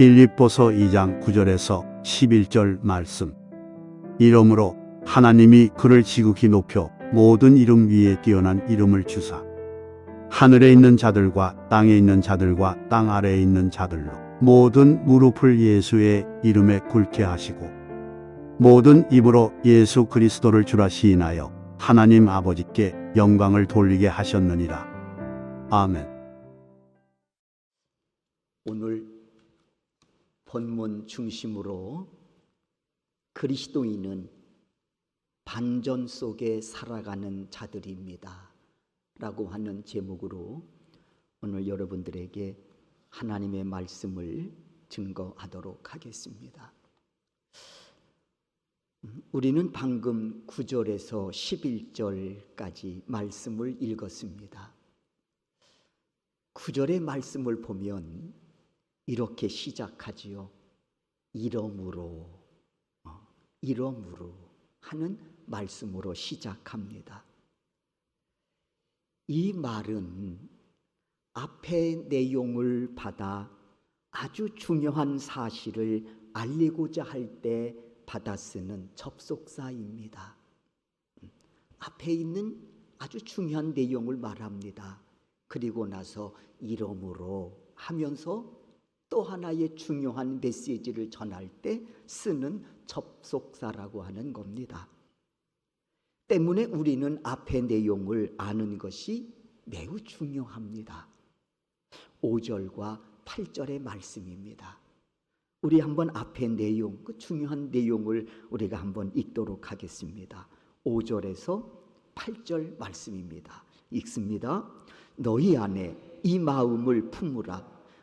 빌립보서 2장 9절에서 11절 말씀. 이러므로 하나님이 그를 지극히 높여 모든 이름 위에 뛰어난 이름을 주사 하늘에 있는 자들과 땅에 있는 자들과 땅 아래에 있는 자들로 모든 무릎을 예수의 이름에 꿇게 하시고 모든 입으로 예수 그리스도를 주라 시인하여 하나님 아버지께 영광을 돌리게 하셨느니라. 아멘. 오늘 본문 중심으로 그리스도인은 반전 속에 살아가는 자들입니다. 라고 하는 제목으로 오늘 여러분들에게 하나님의 말씀을 증거하도록 하겠습니다. 음, 우리는 방금 9절에서 11절까지 말씀을 읽었습니다. 9절의 말씀을 보면 이렇게 시작하지요. 이러므로, 어, 이러므로 하는 말씀으로 시작합니다. 이 말은 앞의 내용을 받아 아주 중요한 사실을 알리고자 할 때 받아 쓰는 접속사입니다. 음, 앞에 있는 아주 중요한 내용을 말합니다. 그리고 나서 이러므로 하면서 또 하나의 중요한 메시지를 전할 때 쓰는 접속사라고 하는 겁니다. 때문에 우리는 앞의 내용을 아는 것이 매우 중요합니다. 5절과 8절의 말씀입니다. 우리 한번 앞의 내용, 그 중요한 내용을 우리가 한번 읽도록 하겠습니다. 5절에서 8절 말씀입니다. 읽습니다. 너희 안에 이 마음을 품으라.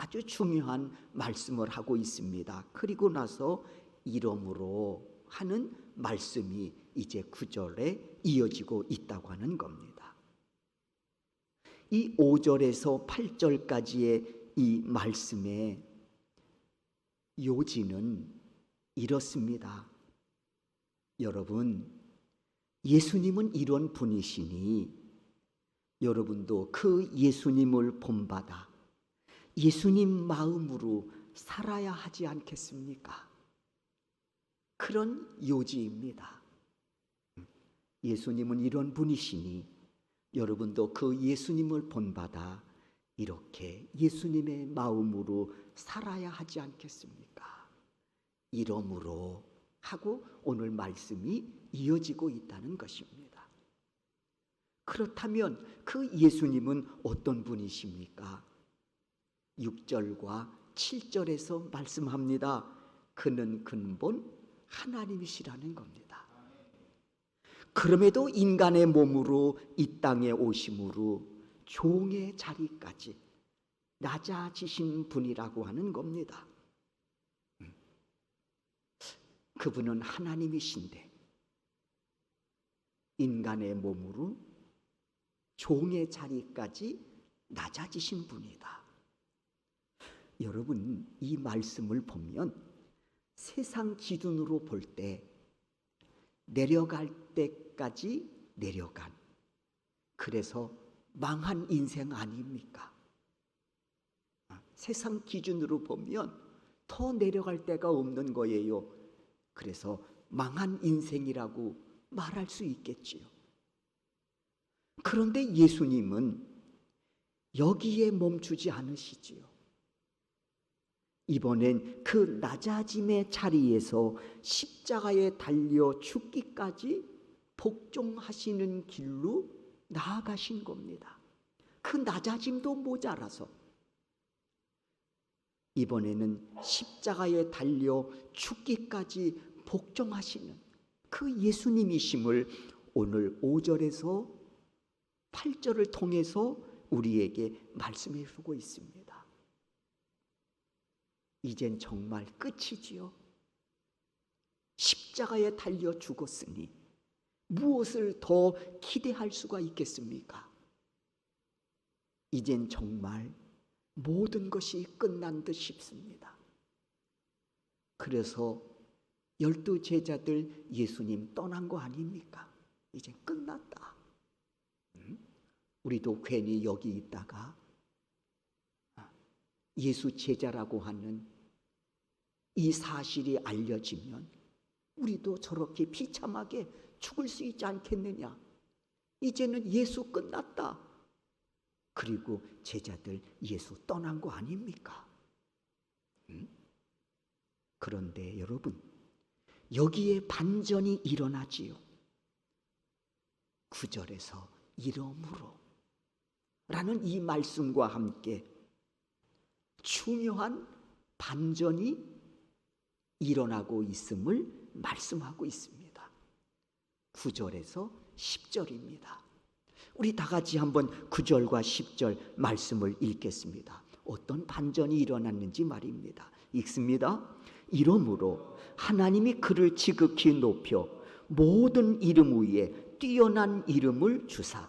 아주 중요한 말씀을 하고 있습니다. 그리고 나서 이러므로 하는 말씀이 이제 구절에 이어지고 있다고 하는 겁니다. 이 5절에서 8절까지의 이 말씀의 요지는 이렇습니다. 여러분, 예수님은 이런 분이시니 여러분도 그 예수님을 본받아 예수님 마음으로 살아야 하지 않겠습니까? 그런 요지입니다. 예수님은 이런 분이시니 여러분도 그 예수님을 본받아 이렇게 예수님의 마음으로 살아야 하지 않겠습니까? 이러므로 하고 오늘 말씀이 이어지고 있다는 것입니다. 그렇다면 그 예수님은 어떤 분이십니까? 6절과 7절에서 말씀합니다. 그는 근본 하나님이시라는 겁니다. 그럼에도 인간의 몸으로 이 땅에 오심으로 종의 자리까지 낮아지신 분이라고 하는 겁니다. 음. 그분은 하나님이신데 인간의 몸으로 종의 자리까지 낮아지신 분이다. 여러분, 이 말씀을 보면 세상 기준으로 볼 때 내려갈 때까지 내려간 그래서 망한 인생 아닙니까? 아, 세상 기준으로 보면 더 내려갈 데가 없는 거예요. 그래서 망한 인생이라고 말할 수 있겠지요. 그런데 예수님은 여기에 멈추지 않으시지요. 이번엔 그 낮아짐의 자리에서 십자가에 달려 죽기까지 복종하시는 길로 나아가신 겁니다. 그 낮아짐도 모자라서 이번에는 십자가에 달려 죽기까지 복종하시는 그 예수님이심을 오늘 5절에서 8절을 통해서 우리에게 말씀해 주고 있습니다. 이젠 정말 끝이지요. 십자가에 달려 죽었으니 무엇을 더 기대할 수가 있겠습니까? 이젠 정말 모든 것이 끝난 듯 싶습니다. 그래서 열두 제자들 예수님 떠난 거 아닙니까? 이제 끝났다. 음? 우리도 괜히 여기 있다가 아, 예수 제자라고 하는 이 사실이 알려지면 우리도 저렇게 비참하게 죽을 수 있지 않겠느냐? 이제는 예수 끝났다. 그리고 제자들 예수 떠난 거 아닙니까? 음? 그런데 여러분, 여기에 반전이 일어나지요. 구절에서 이러므로 라는 이 말씀과 함께 중요한 반전이 일어나고 있음을 말씀하고 있습니다. 9절에서 10절입니다. 우리 다 같이 한번 9절과 10절 말씀을 읽겠습니다. 어떤 반전이 일어났는지 말입니다. 읽습니다. 이러므로 하나님이 그를 지극히 높여 모든 이름 위에 뛰어난 이름을 주사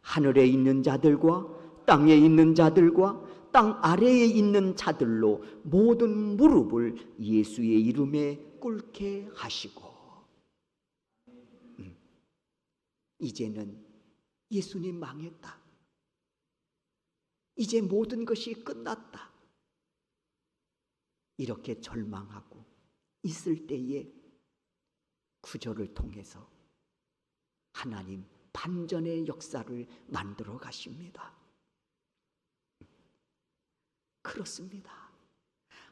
하늘에 있는 자들과 땅에 있는 자들과 땅 아래에 있는 자들로 모든 무릎을 예수의 이름에 꿇게 하시고 음, 이제는 예수님 망했다. 이제 모든 것이 끝났다. 이렇게 절망하고 있을 때에 구절을 통해서 하나님 반전의 역사를 만들어 가십니다. 그렇습니다.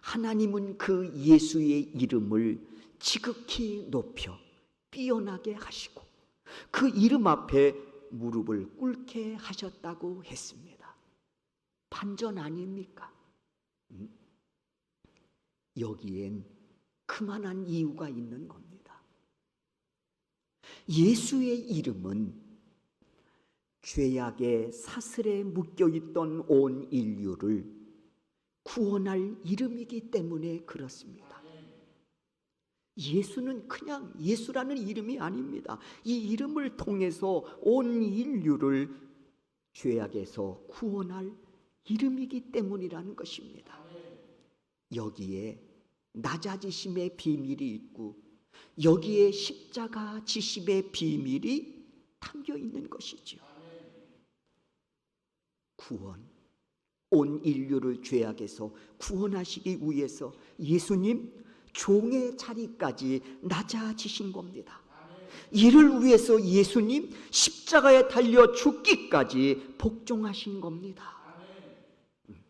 하나님은 그 예수의 이름을 지극히 높여 뛰어나게 하시고 그 이름 앞에 무릎을 꿇게 하셨다고 했습니다. 반전 아닙니까? 음? 여기엔 그만한 이유가 있는 겁니다. 예수의 이름은 죄악의 사슬에 묶여 있던 온 인류를 구원할 이름이기 때문에 그렇습니다. 예수는 그냥 예수라는 이름이 아닙니다. 이 이름을 통해서 온 인류를 죄악에서 구원할 이름이기 때문이라는 것입니다. 여기에 낮아지심의 비밀이 있고 여기에 십자가 지심의 비밀이 담겨 있는 것이지요. 구원, 온 인류를 죄악에서 구원하시기 위해서 예수님 종의 자리까지 낮아지신 겁니다. 이를 위해서 예수님 십자가에 달려 죽기까지 복종하신 겁니다. 음.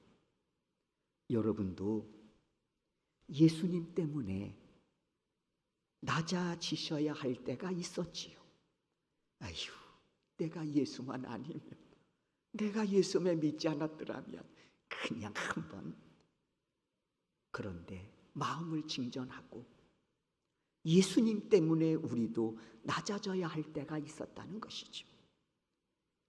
여러분도 예수님 때문에 낮아지셔야 할 때가 있었지요. 아휴, 내가 예수만 아니면, 내가 예수만 믿지 않았더라면 그냥 한번 그런데 마음을 진전하고 예수님 때문에 우리도 낮아져야 할 때가 있었다는 것이죠.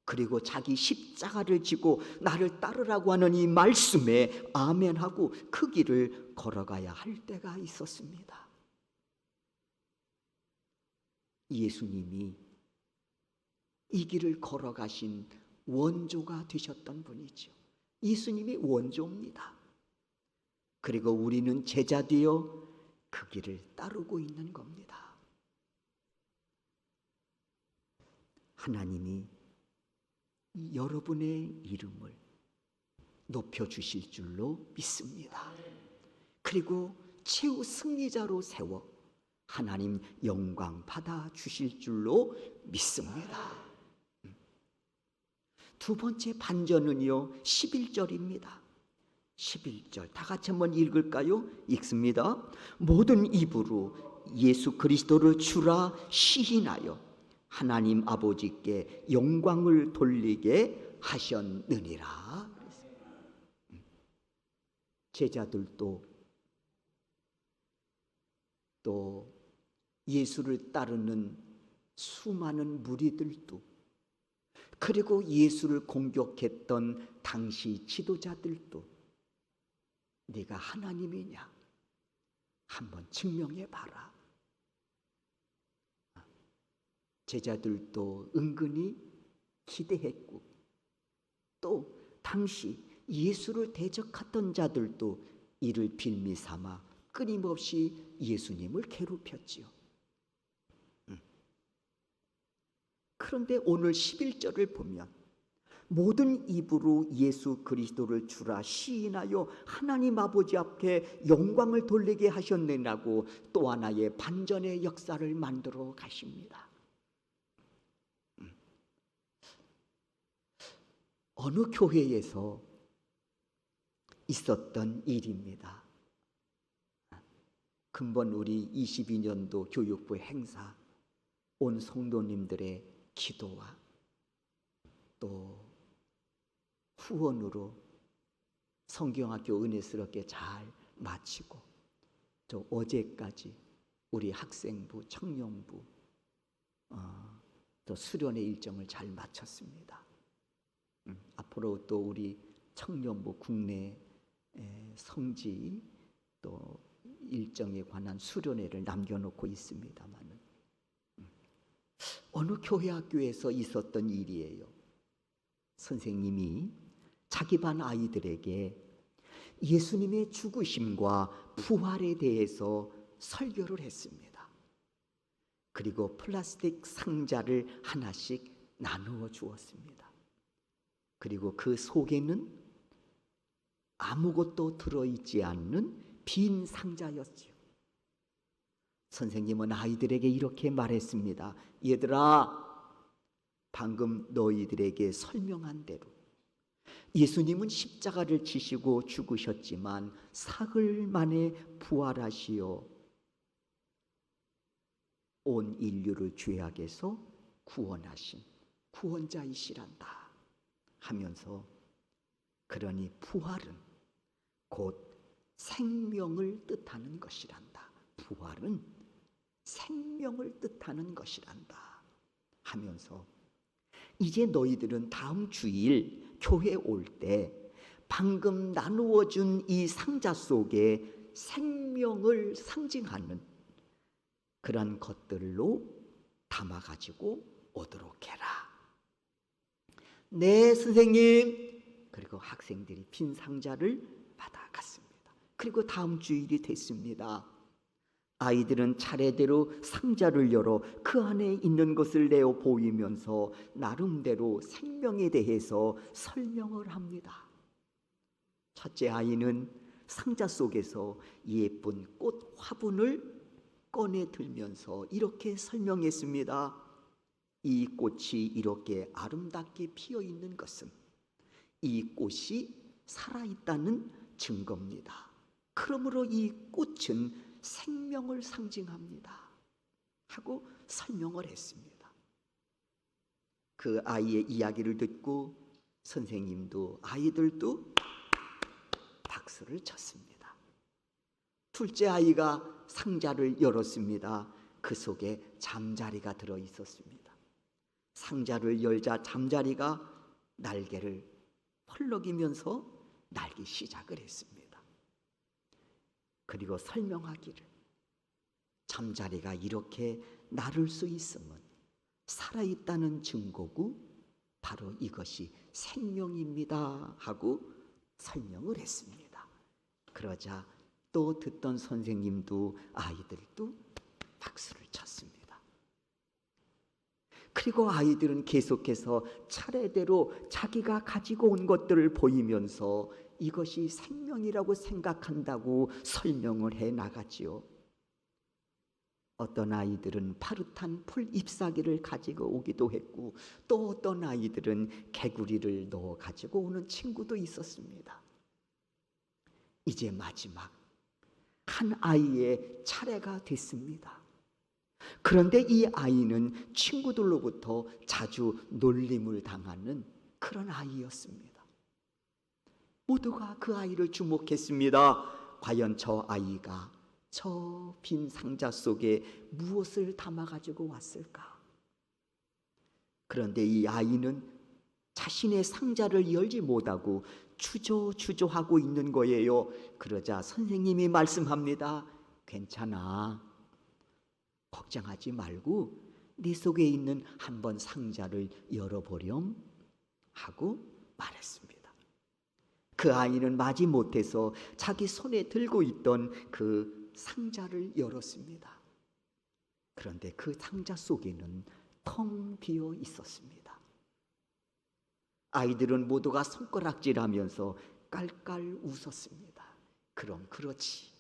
그리고 자기 십자가를 지고 나를 따르라고 하는 이 말씀에 아멘하고 그 길을 걸어가야 할 때가 있었습니다. 예수님이 이 길을 걸어가신 원조가 되셨던 분이죠. 예수님이 원조입니다. 그리고 우리는 제자 되어 그 길을 따르고 있는 겁니다. 하나님이 여러분의 이름을 높여 주실 줄로 믿습니다. 그리고 최후 승리자로 세워 하나님 영광 받아 주실 줄로 믿습니다. 두 번째 반전은요, 11절입니다. 11절 다 같이 한번 읽을까요? 읽습니다. 모든 입으로 예수 그리스도를 주라 시인하여 하나님 아버지께 영광을 돌리게 하셨느니라. 제자들도 또 예수를 따르는 수많은 무리들도 그리고 예수를 공격했던 당시 지도자들도 네가 하나님이냐? 한번 증명해 봐라. 제자들도 은근히 기대했고 또 당시 예수를 대적하던 자들도 이를 빌미 삼아 끊임없이 예수님을 괴롭혔지요. 음. 그런데 오늘 11절을 보면 모든 입으로 예수 그리스도를 주라 시인하여 하나님 아버지 앞에 영광을 돌리게 하셨느라고 또 하나의 반전의 역사를 만들어 가십니다. 음. 어느 교회에서 있었던 일입니다. 근본 우리 22년도 교육부 행사 온 성도님들의 기도와 또 후원으로 성경학교 은혜스럽게 잘 마치고 저 어제까지 우리 학생부, 청년부 어, 또 수련의 일정을 잘 마쳤습니다. 음, 앞으로 또 우리 청년부 국내 에, 성지 또 일정에 관한 수련회를 남겨놓고 있습니다만은 음, 어느 교회 학교에서 있었던 일이에요. 선생님이 자기 반 아이들에게 예수님의 죽으심과 부활에 대해서 설교를 했습니다. 그리고 플라스틱 상자를 하나씩 나누어 주었습니다. 그리고 그 속에는 아무것도 들어있지 않는 빈 상자였지요. 선생님은 아이들에게 이렇게 말했습니다. 얘들아, 방금 너희들에게 설명한 대로 예수님은 십자가를 지시고 죽으셨지만 사흘 만에 부활하시어 온 인류를 죄악에서 구원하신 구원자이시란다 하면서 그러니 부활은 곧 생명을 뜻하는 것이란다. 부활은 생명을 뜻하는 것이란다 하면서 이제 너희들은 다음 주일 교회 올 때 방금 나누어 준 이 상자 속에 생명을 상징하는 그런 것들로 담아 가지고 오도록 해라. 네, 선생님. 그리고 학생들이 빈 상자를 받아갔습니다. 그리고 다음 주일이 됐습니다. 아이들은 차례대로 상자를 열어 그 안에 있는 것을 내어 보이면서 나름대로 생명에 대해서 설명을 합니다. 첫째 아이는 상자 속에서 예쁜 꽃 화분을 꺼내 들면서 이렇게 설명했습니다. 이 꽃이 이렇게 아름답게 피어 있는 것은 이 꽃이 살아있다는 증거입니다. 그러므로 이 꽃은 생명을 상징합니다. 하고 설명을 했습니다. 그 아이의 이야기를 듣고 선생님도 아이들도 박수를 쳤습니다. 둘째 아이가 상자를 열었습니다. 그 속에 잠자리가 들어 있었습니다. 상자를 열자 잠자리가 날개를 펄럭이면서 날기 시작을 했습니다. 그리고 설명하기를 잠자리가 이렇게 나를 수 있음은 살아있다는 증거고 바로 이것이 생명입니다 하고 설명을 했습니다. 그러자 또 듣던 선생님도 아이들도 박수를 쳤습니다. 그리고 아이들은 계속해서 차례대로 자기가 가지고 온 것들을 보이면서 이것이 생명이라고 생각한다고 설명을 해 나가지요. 어떤 아이들은 파릇한 풀 잎사귀를 가지고 오기도 했고 또 어떤 아이들은 개구리를 넣어 가지고 오는 친구도 있었습니다. 이제 마지막 한 아이의 차례가 됐습니다. 그런데 이 아이는 친구들로부터 자주 놀림을 당하는 그런 아이였습니다. 모두가 그 아이를 주목했습니다. 과연 저 아이가 저 빈 상자 속에 무엇을 담아 가지고 왔을까? 그런데 이 아이는 자신의 상자를 열지 못하고 추조 추조하고 있는 거예요. 그러자 선생님이 말씀합니다. 괜찮아. 걱정하지 말고 네 속에 있는 한 번 상자를 열어보렴 하고 말했습니다. 그 아이는 마지 못해서 자기 손에 들고 있던 그 상자를 열었습니다. 그런데 그 상자 속에는 텅 비어 있었습니다. 아이들은 모두가 손가락질하면서 깔깔 웃었습니다. 그럼 그렇지.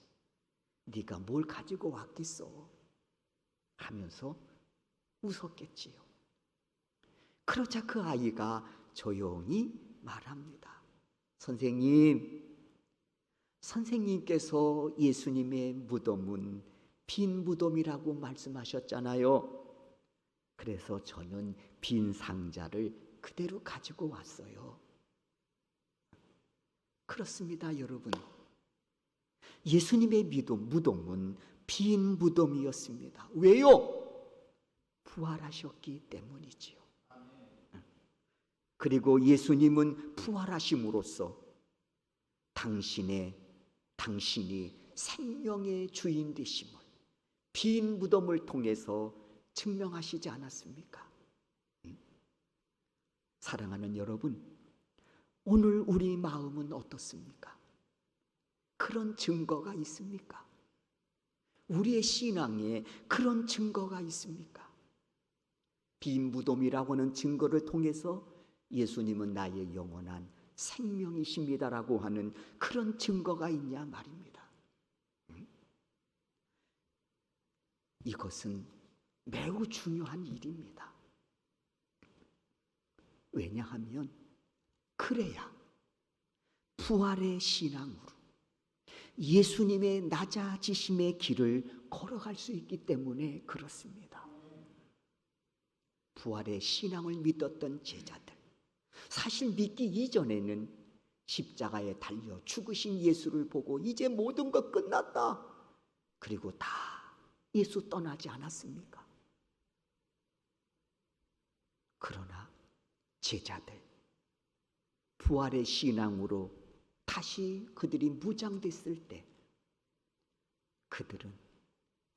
네가 뭘 가지고 왔겠어? 하면서 웃었겠지요. 그러자 그 아이가 조용히 말합니다. 선생님, 선생님께서 예수님의 무덤은 빈 무덤이라고 말씀하셨잖아요. 그래서 저는 빈 상자를 그대로 가지고 왔어요. 그렇습니다, 여러분. 예수님의 믿음, 무덤은 빈 무덤이었습니다. 왜요? 부활하셨기 때문이지요. 그리고 예수님은 부활하심으로써 당신의 당신이 생명의 주인 되심을 빈 무덤을 통해서 증명하시지 않았습니까? 음? 사랑하는 여러분, 오늘 우리 마음은 어떻습니까? 그런 증거가 있습니까? 우리의 신앙에 그런 증거가 있습니까? 빈 무덤이라고 하는 증거를 통해서 예수님은 나의 영원한 생명이십니다라고 하는 그런 증거가 있냐 말입니다. 음? 이것은 매우 중요한 일입니다. 왜냐하면 그래야 부활의 신앙으로 예수님의 낮아지심의 길을 걸어갈 수 있기 때문에 그렇습니다. 부활의 신앙을 믿었던 제자들, 사실 믿기 이전에는 십자가에 달려 죽으신 예수를 보고 이제 모든 것 끝났다. 그리고 다 예수 떠나지 않았습니까? 그러나 제자들 부활의 신앙으로 다시 그들이 무장됐을 때 그들은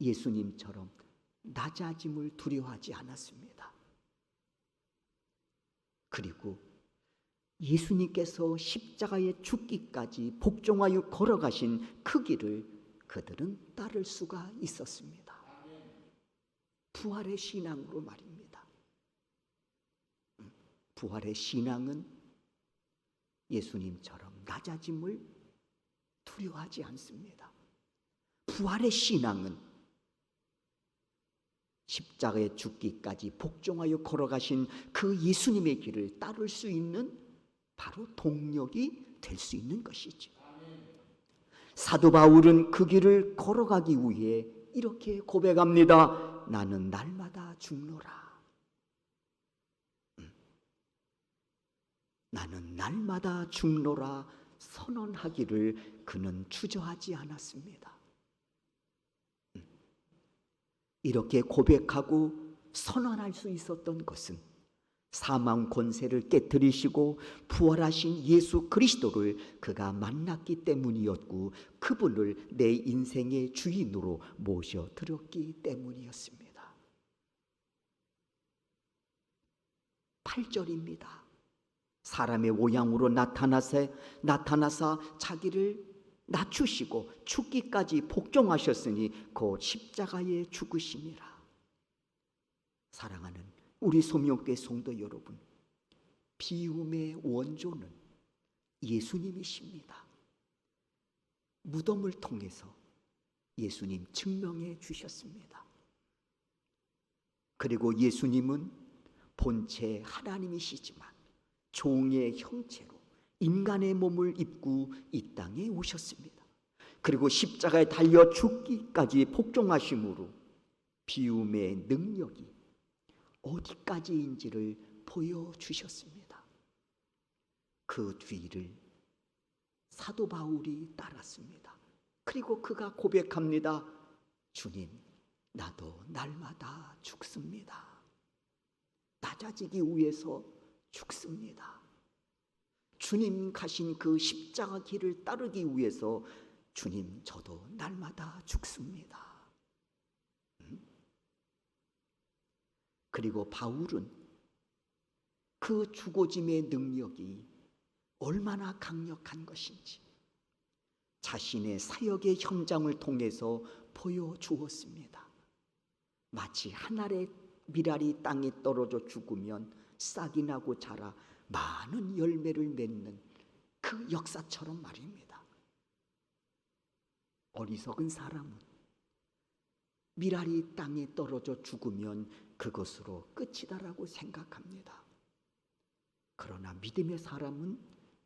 예수님처럼 낮아짐을 두려워하지 않았습니다. 그리고 예수님께서 십자가에 죽기까지 복종하여 걸어가신 그 길을 그들은 따를 수가 있었습니다. 부활의 신앙으로 말입니다. 음, 부활의 신앙은 예수님처럼 낮아짐을 두려워하지 않습니다. 부활의 신앙은 십자가에 죽기까지 복종하여 걸어가신 그 예수님의 길을 따를 수 있는 바로 동력이 될 수 있는 것이죠. 사도 바울은 그 길을 걸어가기 위해 이렇게 고백합니다. 나는 날마다 죽노라. 음. 나는 날마다 죽노라 선언하기를 그는 주저하지 않았습니다. 음. 이렇게 고백하고 선언할 수 있었던 것은 사망 권세를 깨뜨리시고 부활하신 예수 그리스도를 그가 만났기 때문이었고 그분을 내 인생의 주인으로 모셔 드렸기 때문이었습니다. 8절입니다. 사람의 모양으로 나타나서 나타나사 자기를 낮추시고 죽기까지 복종하셨으니 곧 십자가에 죽으심이라. 사랑하는 우리 소명교회 성도 여러분, 비움의 원조는 예수님이십니다. 무덤을 통해서 예수님 증명해 주셨습니다. 그리고 예수님은 본체 하나님이시지만 종의 형체로 인간의 몸을 입고 이 땅에 오셨습니다. 그리고 십자가에 달려 죽기까지 복종하심으로 비움의 능력이 어디까지인지를 보여주셨습니다. 그 뒤를 사도 바울이 따랐습니다. 그리고 그가 고백합니다. 주님, 나도 날마다 죽습니다. 낮아지기 위해서 죽습니다. 주님 가신 그 십자가 길을 따르기 위해서 주님 저도 날마다 죽습니다. 그리고 바울은 그 죽어짐의 능력이 얼마나 강력한 것인지 자신의 사역의 현장을 통해서 보여주었습니다. 마치 한 알의 미랄이 땅에 떨어져 죽으면 싹이 나고 자라 많은 열매를 맺는 그 역사처럼 말입니다. 어리석은 사람은 미랄이 땅에 떨어져 죽으면 그것으로 끝이다라고 생각합니다. 그러나 믿음의 사람은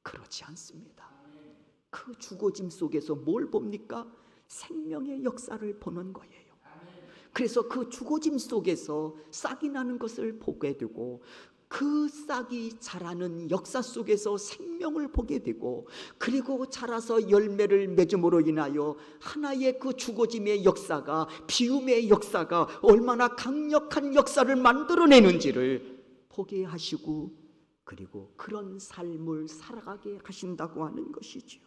그렇지 않습니다. 그 죽어짐 속에서 뭘 봅니까? 생명의 역사를 보는 거예요. 그래서 그 죽어짐 속에서 싹이 나는 것을 보게 되고 그 싹이 자라는 역사 속에서 생명을 보게 되고 그리고 자라서 열매를 맺음으로 인하여 하나의 그 죽어짐의 역사가 비움의 역사가 얼마나 강력한 역사를 만들어내는지를 보게 하시고 그리고 그런 삶을 살아가게 하신다고 하는 것이지요.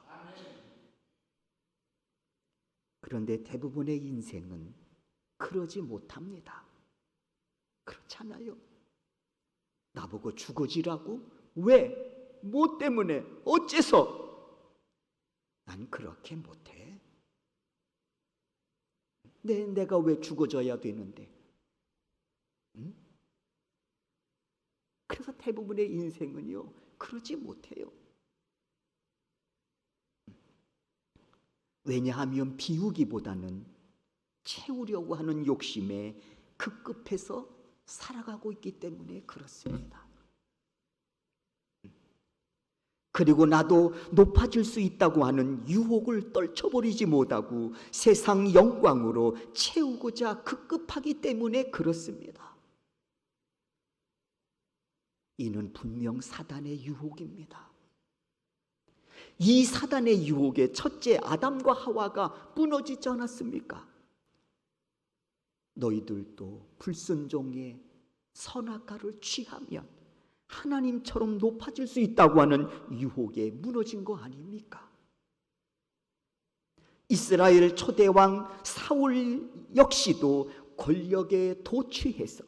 그런데 대부분의 인생은 그러지 못합니다. 그렇잖아요. 나보고 죽어지라고? 왜? 뭐 때문에? 어째서? 난 그렇게 못해. 내, 내가 왜 죽어져야 되는데? 응? 그래서 대부분의 인생은요, 그러지 못해요. 왜냐하면 비우기보다는 채우려고 하는 욕심에 급급해서 살아가고 있기 때문에 그렇습니다. 그리고 나도 높아질 수 있다고 하는 유혹을 떨쳐버리지 못하고 세상 영광으로 채우고자 급급하기 때문에 그렇습니다. 이는 분명 사단의 유혹입니다. 이 사단의 유혹에 첫째 아담과 하와가 무너지지 않았습니까? 너희들도 불순종의 선악과를 취하면 하나님처럼 높아질 수 있다고 하는 유혹에 무너진 거 아닙니까? 이스라엘 초대왕 사울 역시도 권력에 도취해서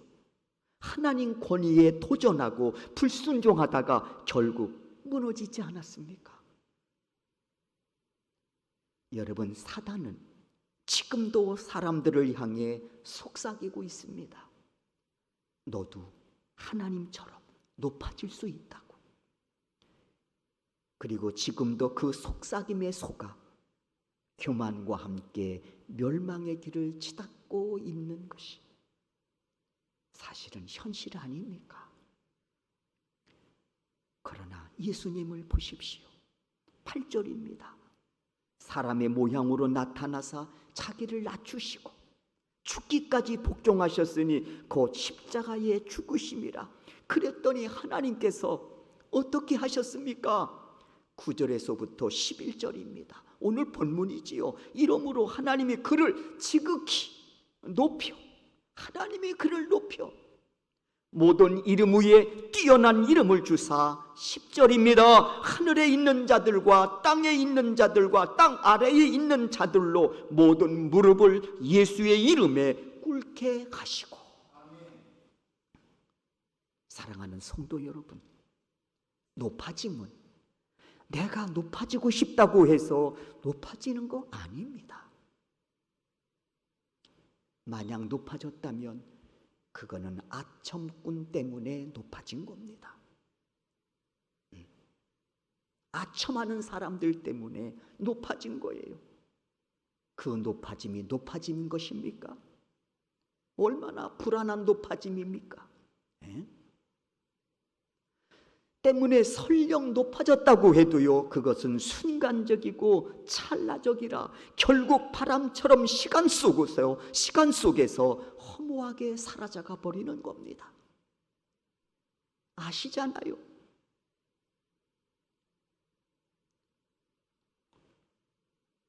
하나님 권위에 도전하고 불순종하다가 결국 무너지지 않았습니까? 여러분 사단은 지금도 사람들을 향해 속삭이고 있습니다. 너도 하나님처럼 높아질 수 있다고. 그리고 지금도 그 속삭임에 속아 교만과 함께 멸망의 길을 치닫고 있는 것이 사실은 현실 아닙니까? 그러나 예수님을 보십시오. 8절입니다. 사람의 모양으로 나타나사 자기를 낮추시고 죽기까지 복종하셨으니 곧 십자가에 죽으심이라. 그랬더니 하나님께서 어떻게 하셨습니까? 9절에서부터 11절입니다. 오늘 본문이지요. 이러므로 하나님이 그를 지극히 높여 하나님이 그를 높여 모든 이름 위에 뛰어난 이름을 주사 10절입니다. 하늘에 있는 자들과 땅에 있는 자들과 땅 아래에 있는 자들로 모든 무릎을 예수의 이름에 꿇게 하시고 사랑하는 성도 여러분 높아짐은 내가 높아지고 싶다고 해서 높아지는 거 아닙니다. 만약 높아졌다면 그거는 아첨꾼 때문에 높아진 겁니다. 음. 아첨하는 사람들 때문에 높아진 거예요. 그 높아짐이 높아짐인 것입니까? 얼마나 불안한 높아짐입니까? 에? 때문에 설령 높아졌다고 해도요, 그것은 순간적이고 찰나적이라 결국 바람처럼 시간 속에서, 시간 속에서 허무하게 사라져가 버리는 겁니다. 아시잖아요.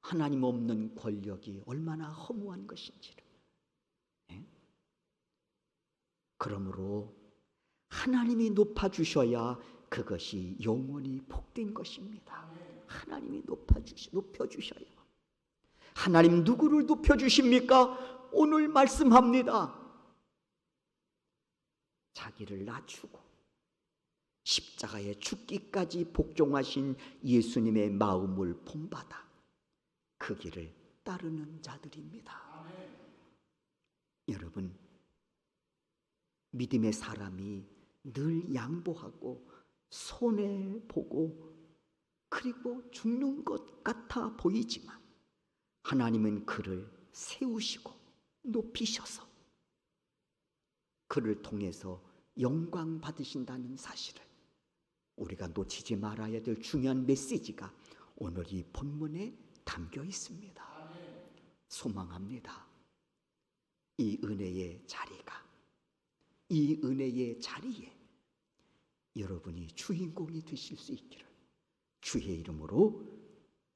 하나님 없는 권력이 얼마나 허무한 것인지를. 예? 그러므로 하나님이 높아주셔야 그것이 영원히 복된 것입니다. 하나님이 높아주시, 높여주셔요. 하나님 누구를 높여주십니까? 오늘 말씀합니다. 자기를 낮추고 십자가에 죽기까지 복종하신 예수님의 마음을 본받아 그 길을 따르는 자들입니다. 여러분, 믿음의 사람이 늘 양보하고 손해 보고 그리고 죽는 것 같아 보이지만 하나님은 그를 세우시고 높이셔서 그를 통해서 영광 받으신다는 사실을 우리가 놓치지 말아야 될 중요한 메시지가 오늘 이 본문에 담겨 있습니다. 소망합니다. 이 은혜의 자리가 이 은혜의 자리에 여러분이 주인공이 되실 수 있기를 주의 이름으로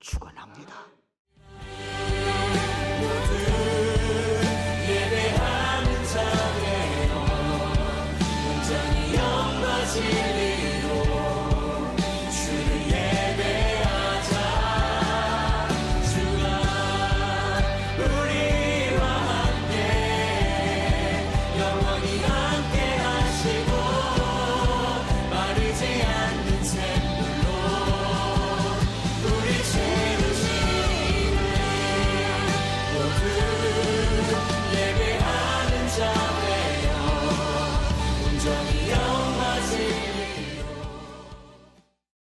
축원합니다. 예배하는 자대로 온전히 영광을